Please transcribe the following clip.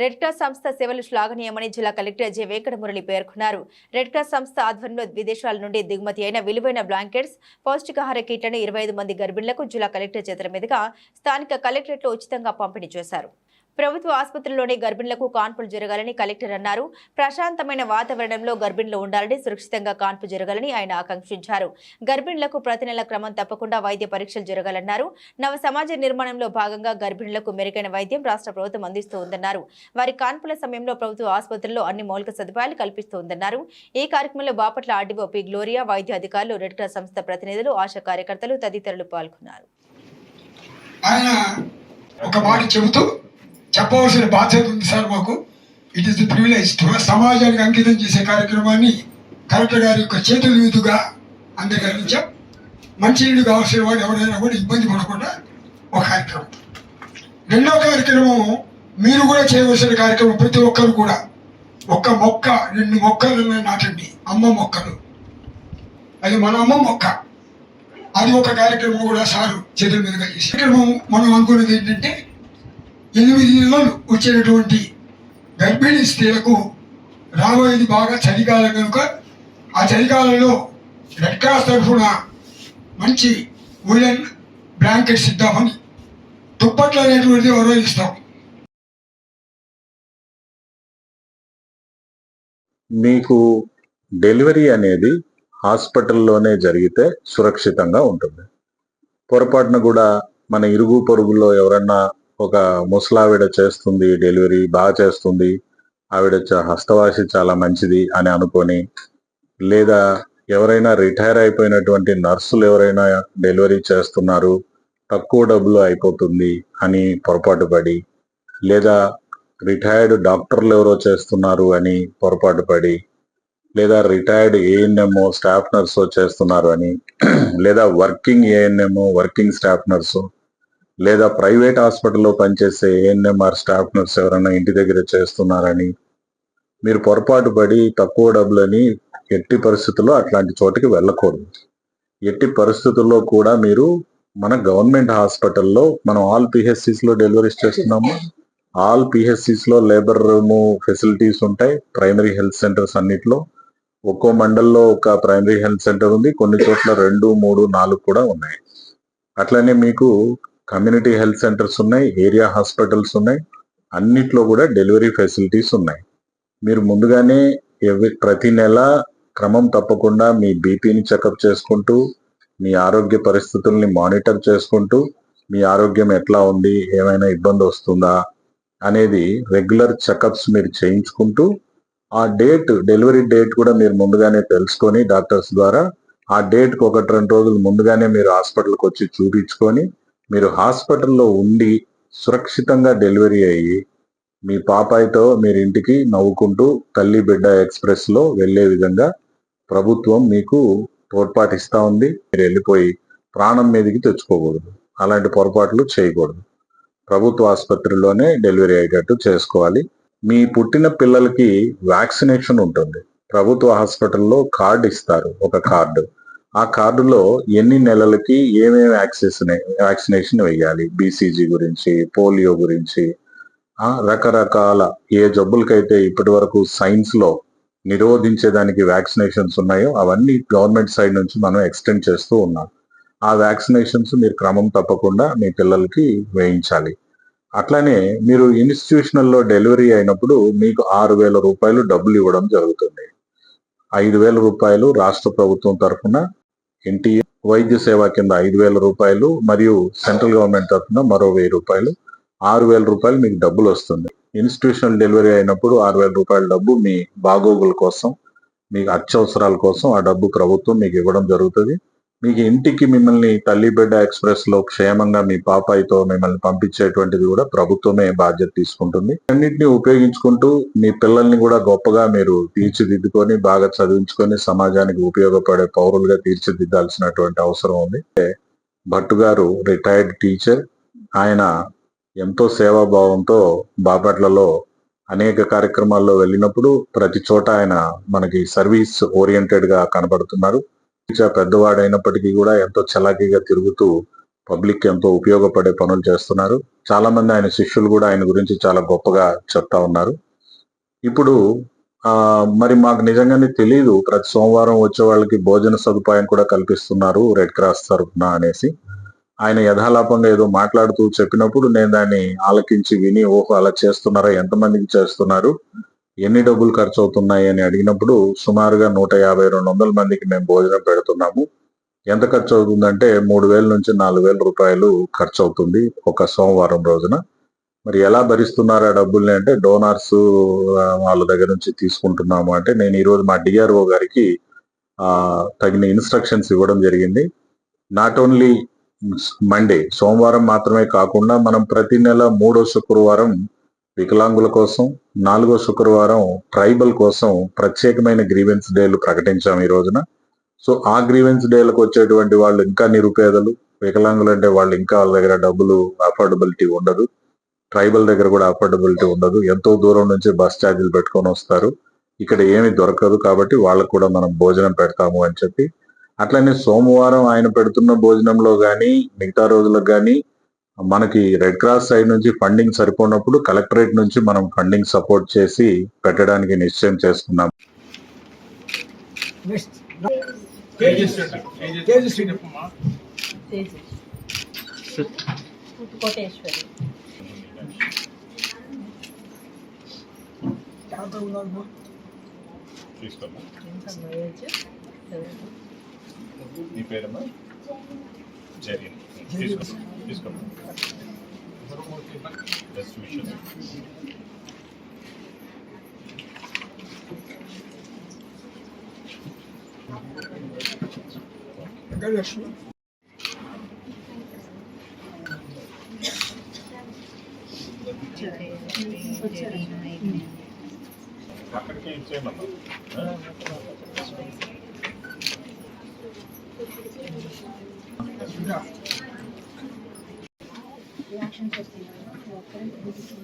Red cross సంస్థ సేవలు శ్లాఘనీయమని జిల్లా కలెక్టర్ జె వెంకటమురళి పేర్కొన్నారు. రెడ్ క్రాస్ సంస్థ ఆధ్వర్యంలో విదేశాల నుండి దిగుమతి అయిన విలువైన బ్లాంకెట్స్ పౌష్టికాహార కిట్లను ఇరవై ఐదు మంది గర్భిణులకు జిల్లా కలెక్టర్ చేతుల మీదుగా స్థానిక కలెక్టరేట్లో ఉచితంగా పంపిణీ చేశారు. ప్రభుత్వ ఆసుపత్రుల్లోని గర్భిణులకు కాన్పులు జరగాలని కలెక్టర్ అన్నారు. ప్రశాంతమైన వాతావరణంలో గర్భిణులు ఉండాలని సురక్షితంగా కాన్పు జరగాలని ఆయన ఆకాంక్షించారు. గర్భిణులకు ప్రతి నెల క్రమం తప్పకుండా వైద్య పరీక్షలు జరగాలన్నారు. నవ సమాజ నిర్మాణంలో భాగంగా గర్భిణులకు మెరుగైన వైద్యం రాష్ట్ర ప్రభుత్వం అందిస్తూ ఉందన్నారు. వారి కాన్పుల సమయంలో ప్రభుత్వ ఆసుపత్రుల్లో అన్ని మౌలిక సదుపాయాలు కల్పిస్తూ ఈ కార్యక్రమంలో బాపట్ల ఆర్డీఓ పి గ్లోరియా వైద్య అధికారులు రెడ్ క్రాస్ సంస్థ ప్రతినిధులు ఆశా కార్యకర్తలు తదితరులు పాల్గొన్నారు. ఆయన ఒక మాట చెబుతూ చెప్పవలసిన బాధ్యత ఉంది సార్ మాకు. ఇట్ ఈస్ ది ప్రివిలేజ్ సమాజానికి అంకితం చేసే కార్యక్రమాన్ని కలెక్టర్ గారి యొక్క చేతుల మీదుగా అందరికి అందించాం మంచినీళ్ళు కావాల్సిన వాడు ఎవరైనా కూడా ఇబ్బంది పడకుండా ఒక కార్యక్రమం. రెండో కార్యక్రమం మీరు కూడా చేయవలసిన కార్యక్రమం ప్రతి ఒక్కరు కూడా. ఒక్క మొక్క రెండు మొక్కలు నాటండి. అమ్మ మొక్కలు. అది మన అమ్మ మొక్క. అది ఒక కార్యక్రమం కూడా సారు చేతుల మీదుగా చేసి కార్యక్రమం మనం అనుకున్నది ఏంటంటే ఎనిమిది నెలలు వచ్చేటటువంటి గర్భిణీ స్త్రీలకు రాబోయేది బాగా చలికాలం కనుక ఆ చలికాలంలో రెడ్ క్రాస్ తరఫున మంచి ఉలెన్ బ్లాంకెట్స్ ఇద్దామని దుప్పట్లు అనేటువంటిది ఎవరో మీకు డెలివరీ అనేది హాస్పిటల్లోనే జరిగితే సురక్షితంగా ఉంటుంది. పొరపాటున కూడా మన ఇరుగు పొరుగుల్లో ఎవరన్నా ఒక ముసలావిడ చేస్తుంది డెలివరీ బాగా చేస్తుంది. ఆవిడ చ- హస్తవాసి చాలా మంచిది అని అనుకొని లేదా ఎవరైనా రిటైర్ అయిపోయినటువంటి నర్సులు ఎవరైనా డెలివరీ చేస్తున్నారు తక్కువ డబ్బులు అయిపోతుంది అని పొరపాటు పడి లేదా రిటైర్డ్ డాక్టర్లు ఎవరో చేస్తున్నారు అని పొరపాటు పడి లేదా రిటైర్డ్ ఏఎన్ఎంఓ స్టాఫ్ నర్సో చేస్తున్నారు అని లేదా వర్కింగ్ ఏఎన్ఎంఓ వర్కింగ్ స్టాఫ్ నర్సు లేదా ప్రైవేట్ హాస్పిటల్లో పనిచేసే ఏఎన్ఎంఆర్ స్టాఫ్ నర్స్ ఎవరైనా ఇంటి దగ్గర చేస్తున్నారని మీరు పొరపాటు పడి తక్కువ డబ్బులని ఎట్టి పరిస్థితుల్లో అట్లాంటి చోటికి వెళ్ళకూడదు. ఎట్టి పరిస్థితుల్లో కూడా మీరు మన గవర్నమెంట్ హాస్పిటల్లో మనం ఆల్ పిహెచ్సిస్లో డెలివరీస్ చేస్తున్నాము. ఆల్ పిహెచ్సిస్లో లేబర్ రూమ్ ఫెసిలిటీస్ ఉంటాయి ప్రైమరీ హెల్త్ సెంటర్స్ అన్నిట్లో. ఒక్కో మండల్లో ఒక ప్రైమరీ హెల్త్ సెంటర్ ఉంది కొన్ని చోట్ల రెండు మూడు నాలుగు కూడా ఉన్నాయి. అట్లనే మీకు కమ్యూనిటీ హెల్త్ సెంటర్స్ ఉన్నాయి ఏరియా హాస్పిటల్స్ ఉన్నాయి అన్నిట్లో కూడా డెలివరీ ఫెసిలిటీస్ ఉన్నాయి. మీరు ముందుగానే ఎవ్రీ ప్రతి నెల క్రమం తప్పకుండా మీ బీపీని చెకప్ చేసుకుంటూ మీ ఆరోగ్య పరిస్థితుల్ని మానిటర్ చేసుకుంటూ మీ ఆరోగ్యం ఎట్లా ఉంది ఏమైనా ఇబ్బంది వస్తుందా అనేది రెగ్యులర్ చెకప్స్ మీరు చేయించుకుంటూ ఆ డేట్ డెలివరీ డేట్ కూడా మీరు ముందుగానే తెలుసుకొని డాక్టర్స్ ద్వారా ఆ డేట్కి ఒకటి రెండు రోజులు ముందుగానే మీరు హాస్పిటల్కి వచ్చి చూపించుకొని మీరు హాస్పిటల్లో ఉండి సురక్షితంగా డెలివరీ అయ్యి మీ పాపాయితో మీరు ఇంటికి నవ్వుకుంటూ తల్లి బిడ్డ ఎక్స్ప్రెస్లో వెళ్ళే విధంగా ప్రభుత్వం మీకు తోడ్పాటిస్తూ ఉంది. మీరు వెళ్ళిపోయి ప్రాణం మీదకి తెచ్చుకోకూడదు. అలాంటి పొరపాట్లు చేయకూడదు. ప్రభుత్వ ఆసుపత్రిలోనే డెలివరీ అయ్యేటట్టు చేసుకోవాలి. మీ పుట్టిన పిల్లలకి వ్యాక్సినేషన్ ఉంటుంది. ప్రభుత్వ హాస్పిటల్లో కార్డు ఇస్తారు. ఒక కార్డు. ఆ కార్డులో ఎన్ని నెలలకి ఏమేమి వ్యాక్సినేషన్ వ్యాక్సినేషన్ వేయాలి బీసీజీ గురించి పోలియో గురించి రకరకాల ఏ జబ్బులకైతే ఇప్పటి వరకు సైన్స్లో నిరోధించేదానికి వ్యాక్సినేషన్స్ ఉన్నాయో అవన్నీ గవర్నమెంట్ సైడ్ నుంచి మనం ఎక్స్టెండ్ చేస్తూ ఉన్నాం. ఆ వ్యాక్సినేషన్స్ మీరు క్రమం తప్పకుండా మీ పిల్లలకి వేయించాలి. అట్లానే మీరు ఇన్స్టిట్యూషనల్లో డెలివరీ అయినప్పుడు మీకు ఆరు వేల రూపాయలు డబ్బులు ఇవ్వడం జరుగుతుంది. ఐదు వేల రూపాయలు రాష్ట్ర ప్రభుత్వం తరఫున ఎన్టీఏ వైద్య సేవ కింద ఐదు వేల రూపాయలు మరియు సెంట్రల్ గవర్నమెంట్ తరఫున మరో వెయ్యి రూపాయలు. ఆరు వేల రూపాయలు మీకు డబ్బులు వస్తుంది. ఇన్స్టిట్యూషనల్ డెలివరీ అయినప్పుడు ఆరు వేల రూపాయల డబ్బు మీ బాగోగుల కోసం మీకు అత్యవసరాల కోసం ఆ డబ్బు ప్రభుత్వం మీకు ఇవ్వడం జరుగుతుంది. మీకు ఇంటికి మిమ్మల్ని తల్లి బిడ్డ ఎక్స్ప్రెస్లో క్షేమంగా మీ పాపాయితో మిమ్మల్ని పంపించేటువంటిది కూడా ప్రభుత్వమే బాధ్యత తీసుకుంటుంది. అన్నింటినీ ఉపయోగించుకుంటూ మీ పిల్లల్ని కూడా గొప్పగా మీరు తీర్చిదిద్దుకొని బాగా చదివించుకొని సమాజానికి ఉపయోగపడే పౌరులుగా తీర్చిదిద్దాల్సినటువంటి అవసరం ఉంది. భట్టు గారు రిటైర్డ్ టీచర్ ఆయన ఎంతో సేవాభావంతో బాపట్లలో అనేక కార్యక్రమాల్లో వెళ్ళినప్పుడు ప్రతి చోట ఆయన మనకి సర్వీస్ ఓరియంటెడ్గా కనబడుతున్నారు. పెద్దవాడైనప్పటికీ కూడా ఎంతో చలాకీగా తిరుగుతూ పబ్లిక్ ఎంతో ఉపయోగపడే పనులు చేస్తున్నారు. చాలా మంది ఆయన శిష్యులు కూడా ఆయన గురించి చాలా గొప్పగా చెప్తా ఉన్నారు. ఇప్పుడు మరి మాకు నిజంగానే తెలియదు ప్రతి సోమవారం వచ్చే వాళ్ళకి భోజన సదుపాయం కూడా కల్పిస్తున్నారు రెడ్ క్రాస్ తరఫున అనేసి. ఆయన యథాలాపంగా ఏదో మాట్లాడుతూ చెప్పినప్పుడు నేను దాన్ని ఆలకించి విని ఓహో అలా చేస్తున్నారా? ఎంతమందికి చేస్తున్నారు? ఎన్ని డబ్బులు ఖర్చు అవుతున్నాయి అని అడిగినప్పుడు సుమారుగా నూట యాభై రెండు వందల మందికి మేము భోజనం పెడుతున్నాము. ఎంత ఖర్చు అవుతుందంటే మూడు వేల నుంచి నాలుగు వేల రూపాయలు ఖర్చు అవుతుంది ఒక సోమవారం రోజున. మరి ఎలా భరిస్తున్నారు ఆ డబ్బుల్ని అంటే డోనార్స్ వాళ్ళ దగ్గర నుంచి తీసుకుంటున్నాము అంటే నేను ఈరోజు మా డిఆర్ఓ గారికి తగిన ఇన్స్ట్రక్షన్స్ ఇవ్వడం జరిగింది. నాట్ ఓన్లీ మండే సోమవారం మాత్రమే కాకుండా మనం ప్రతి నెల మూడో శుక్రవారం వికలాంగుల కోసం నాలుగో శుక్రవారం ట్రైబల్ కోసం ప్రత్యేకమైన గ్రీవెన్స్ డేలు ప్రకటించాం ఈ రోజున. సో ఆ గ్రీవెన్స్ డేలకు వచ్చేటువంటి వాళ్ళు ఇంకా నిరుపేదలు వికలాంగులు అంటే వాళ్ళు ఇంకా వాళ్ళ దగ్గర డబ్బులు అఫోర్డబిలిటీ ఉండదు. ట్రైబల్ దగ్గర కూడా అఫోర్డబిలిటీ ఉండదు. ఎంతో దూరం నుంచి బస్ ఛార్జీలు పెట్టుకొని వస్తారు. ఇక్కడ ఏమి దొరకదు కాబట్టి వాళ్ళకు కూడా మనం భోజనం పెడతాము అని చెప్పి. అట్లనే సోమవారం ఆయన పెడుతున్న భోజనంలో కానీ మిగతా రోజులకు కానీ మనకి రెడ్ క్రాస్ సైడ్ నుంచి ఫండింగ్ సరిపోనప్పుడు కలెక్టరేట్ నుంచి మనం ఫండింగ్ సపోర్ట్ చేసి పెట్టడానికి నిశ్చయం చేసుకున్నాం. నెక్స్ట్ కోటేశ్వరి తీసుకోమ్మా నీ పేరమ్మా reactions are the other.